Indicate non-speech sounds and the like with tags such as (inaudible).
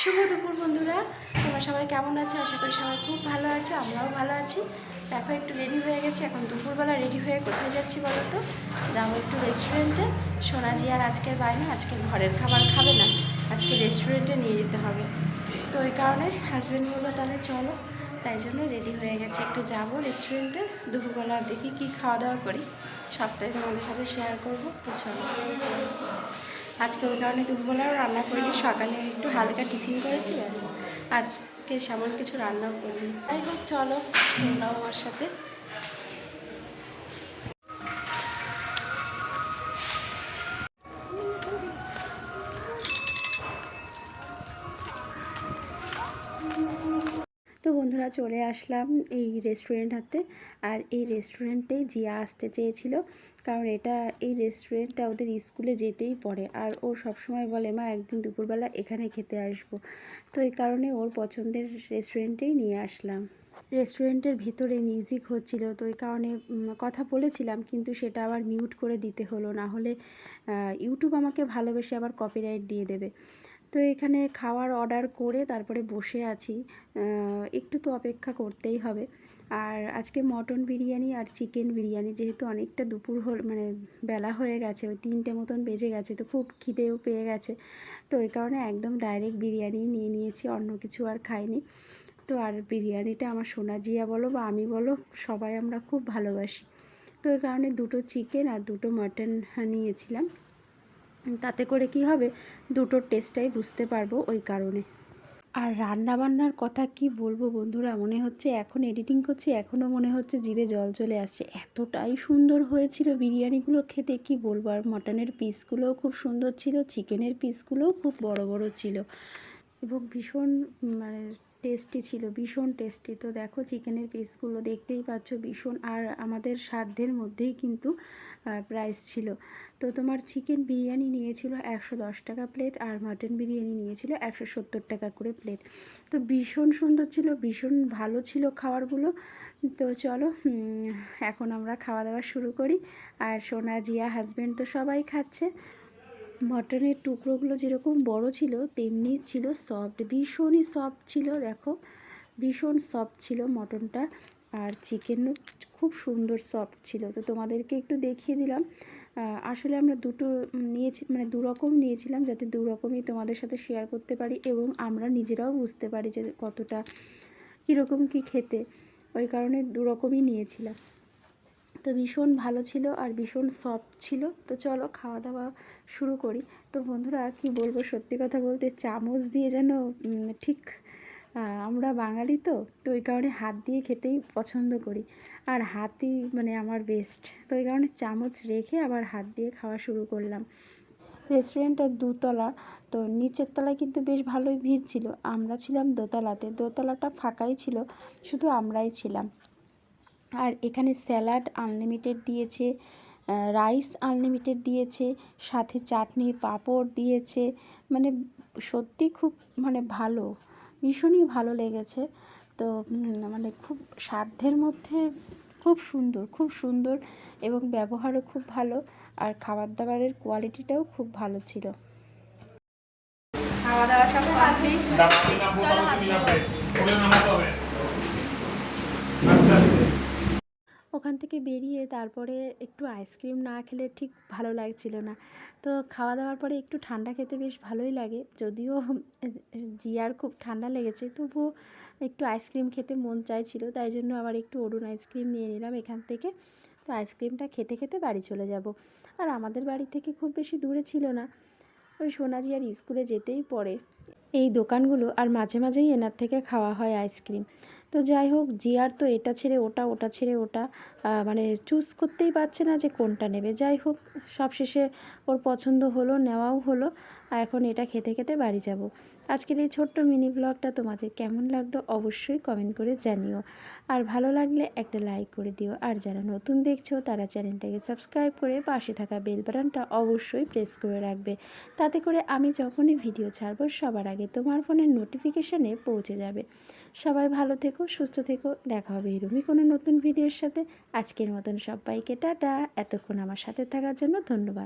শুভ দুপুর বন্ধুরা। তোমরা সবাই কেমন আছো? আশা করি সবাই খুব ভালো আছে, আমরাও ভালো আছি। দেখো, একটু রেডি হয়ে গেছি। এখন দুপুরবেলা রেডি হয়ে কোথায় যাচ্ছি বলো তো? যাব একটু রেস্টুরেন্টে সোনাজি আর আজকের বাইরে আজকে ঘরের খাবার খাবে না। আজকে রেস্টুরেন্টে নিয়ে যেতে হবে। তো ওই কারণে হাজব্যান্ড বলল, তাহলে চলো। তাই জন্য রেডি হয়ে গেছে। একটু যাব রেস্টুরেন্টে দুপুরবেলা দেখি কি খাওয়া দাওয়া করি। সবটাই তোমাদের সাথে শেয়ার করব। তো চলো। আজকে ওই কারণে দুপুরবেলাও রান্না করিনি। সকালে একটু হালকা টিফিন করেছি, ব্যাস। আজকে সেমন কিছু রান্নাও করিনি। তাই হোক, চলো তোমরাও আমার সাথে তো বন্ধুরা চলে আসলাম এই রেস্টুরেন্ট হাতে আর এই রেস্টুরেন্টেই জিয়া আসতে চেয়েছিল, কারণ এটা, এই রেস্টুরেন্টটা ওদের স্কুলে যেতেই পড়ে। আর ও সবসময় বলে, মা, একদিন দুপুরবেলা এখানে খেতে আসব। তো এই কারণে ওর পছন্দের রেস্টুরেন্টেই নিয়ে আসলাম। রেস্টুরেন্টের ভিতরে মিউজিক হচ্ছিল, তো এই কারণে কথা বলেছিলাম, কিন্তু সেটা আবার মিউট করে দিতে হলো। না হলে ইউটিউব আমাকে ভালোবেসে আবার কপিরাইট দিয়ে দেবে। তো এখানে খাওয়ার অর্ডার করে তারপরে বসে আছি। একটু তো অপেক্ষা করতেই হবে। আর আজকে মটন বিরিয়ানি আর চিকেন বিরিয়ানি যেহেতু অনেকটা দুপুর হল মানে বেলা হয়ে গেছে, ওই তিনটে মতন বেজে গেছে, তো খুব খিদেও পেয়ে গেছে। তো এই কারণে একদম ডাইরেক্ট বিরিয়ানি নিয়ে নিয়েছি, অন্য কিছু আর খাইনি। তো আর বিরিয়ানিটা আমার সোনা জিয়া বলো বা আমি বলো, সবাই আমরা খুব ভালোবাসি। তো এই কারণে দুটো চিকেন আর দুটো মাটন নিয়েছিলাম। তাতে করে কি হবে? দুটোর টেস্টটাই বুঝতে পারব ওই কারণে। আর রান্না বান্নার কথা কি বলব বন্ধুরা? মনে হচ্ছে এখন এডিটিং করছি, এখনও মনে হচ্ছে জিভে জল চলে আসছে। এতটাই সুন্দর হয়েছিল বিরিয়ানিগুলো খেতে, কি বলব? আর মটনের পিসগুলোও খুব সুন্দর ছিল চিকেনের পিসগুলোও খুব বড় বড় ছিল। এবং ভীষণ মানে টেস্টি ছিল, ভীষণ টেস্টি তো দেখো চিকেনের পিসগুলো দেখতেই পাচ্ছ, ভীষণ। আর আমাদের সাধ্যের মধ্যেই কিন্তু প্রাইস ছিল। তো তোমার চিকেন বিরিয়ানি নিয়েছিল একশো দশ টাকা প্লেট আর মাটন বিরিয়ানি নিয়েছিল একশো সত্তর টাকা করে প্লেট তো ভীষণ সুন্দর ছিল, ভীষণ ভালো ছিল খাবারগুলো। তো চলো এখন আমরা খাওয়া দাওয়া শুরু করি। আর সোনা জিয়া হাজব্যান্ড তো সবাই খাচ্ছে। মটনের টুকরোগুলো যেরকম বড় ছিল, তেমনি ছিল সফট ভীষণই সফট ছিল, দেখো। ভীষণ সফট ছিল মটনটা আর চিকেনও খুব সুন্দর সফট ছিল। তো তোমাদেরকে একটু দেখিয়ে দিলাম। আসলে আমরা দুটো নিয়েছি মানে দু রকম নিয়েছিলাম যাতে দু রকমই তোমাদের সাথে শেয়ার করতে পারি এবং আমরা নিজেরাও বুঝতে পারি যে কতটা কীরকম কী খেতে। ওই কারণে দু রকমই নিয়েছিলাম। তো ভীষণ ভালো ছিল আর ভীষণ সফট ছিল। তো চলো খাওয়া দাওয়া শুরু করি। তো বন্ধুরা, কি বলব? সত্যি কথা বলতে চামচ দিয়ে যেন ঠিক আমরা বাঙালি তো তো ওই কারণে হাত দিয়ে খেতেই পছন্দ করি। আর হাতই মানে আমার বেস্ট তো ওই কারণে চামচ রেখে আবার হাত দিয়ে খাওয়া শুরু করলাম। রেস্টুরেন্টটা দুতলা, তো নিচের তলায় কিন্তু বেশ ভালোই ভিড় ছিল। আমরা ছিলাম দোতলাতে। দোতলাটা ফাঁকাই ছিল, শুধু আমরাই ছিলাম। আর এখানে স্যালাড আনলিমিটেড দিয়েছে রাইস আনলিমিটেড দিয়েছে সাথে চাটনি পাঁপড় দিয়েছে। মানে সত্যি খুব মানে ভালো ভীষণই ভালো লেগেছে। তো মানে খুব সাধ্যের মধ্যে খুব সুন্দর খুব সুন্দর এবং ব্যবহারও খুব ভালো আর খাবার দাবারের কোয়ালিটিটাও খুব ভালো ছিল। খাওয়া দাওয়া সব ওখান থেকে বেরিয়ে তারপরে একটু আইসক্রিম না খেলে ঠিক ভালো লাগছিল না। তো খাওয়া দাওয়ার পরে একটু ঠান্ডা খেতে বেশ ভালোই লাগে। যদিও (laughs) জিয়ার খুব ঠান্ডা লেগেছে, তবুও একটু আইসক্রিম খেতে মন চাইছিল, তাই জন্য আবার একটু অরুণ আইসক্রিম নিয়ে নিলাম এখান থেকে। তো আইসক্রিমটা খেতে খেতে বাড়ি চলে যাব। আর আমাদের বাড়ি থেকে খুব বেশি দূরে ছিল না। ওই সোনাজি আর স্কুলে যেতেই পড়ে। এই দোকানগুলো আর মাঝে মাঝেই এনার থেকে খাওয়া হয় আইসক্রিম তো যাই হোক জিয়ার তো এটা ছেড়ে ওটা ওটা ছেড়ে ওটা মানে চুজ করতেই পারছে না যে কোনটা নেবে। যাই হোক, সবশেষে ওর পছন্দ হলো, নেওয়াও হলো। আর এখন এটা খেতে খেতে বাড়ি যাব। আজকের এই ছোট্ট মিনি ব্লগটা তোমাদের কেমন লাগল অবশ্যই কমেন্ট করে জানিও। আর ভালো লাগলে একটা লাইক করে দিও। আর যারা নতুন দেখছ, তারা চ্যানেলটাকে সাবস্ক্রাইব করে পাশে থাকা বেল বাটনটা অবশ্যই প্রেস করে রাখবে। তাতে করে আমি যখনই ভিডিও ছাড়বো, সবার আগে তোমার ফোনের নোটিফিকেশানে পৌঁছে যাবে। সবাই ভালো থেকো, সুস্থ থেকো। দেখা হবে এরকমই কোনো নতুন ভিডিওর সাথে। আজকের মতন সবাইকে টাটা। এতক্ষণ আমার সাথে থাকার জন্য ধন্যবাদ।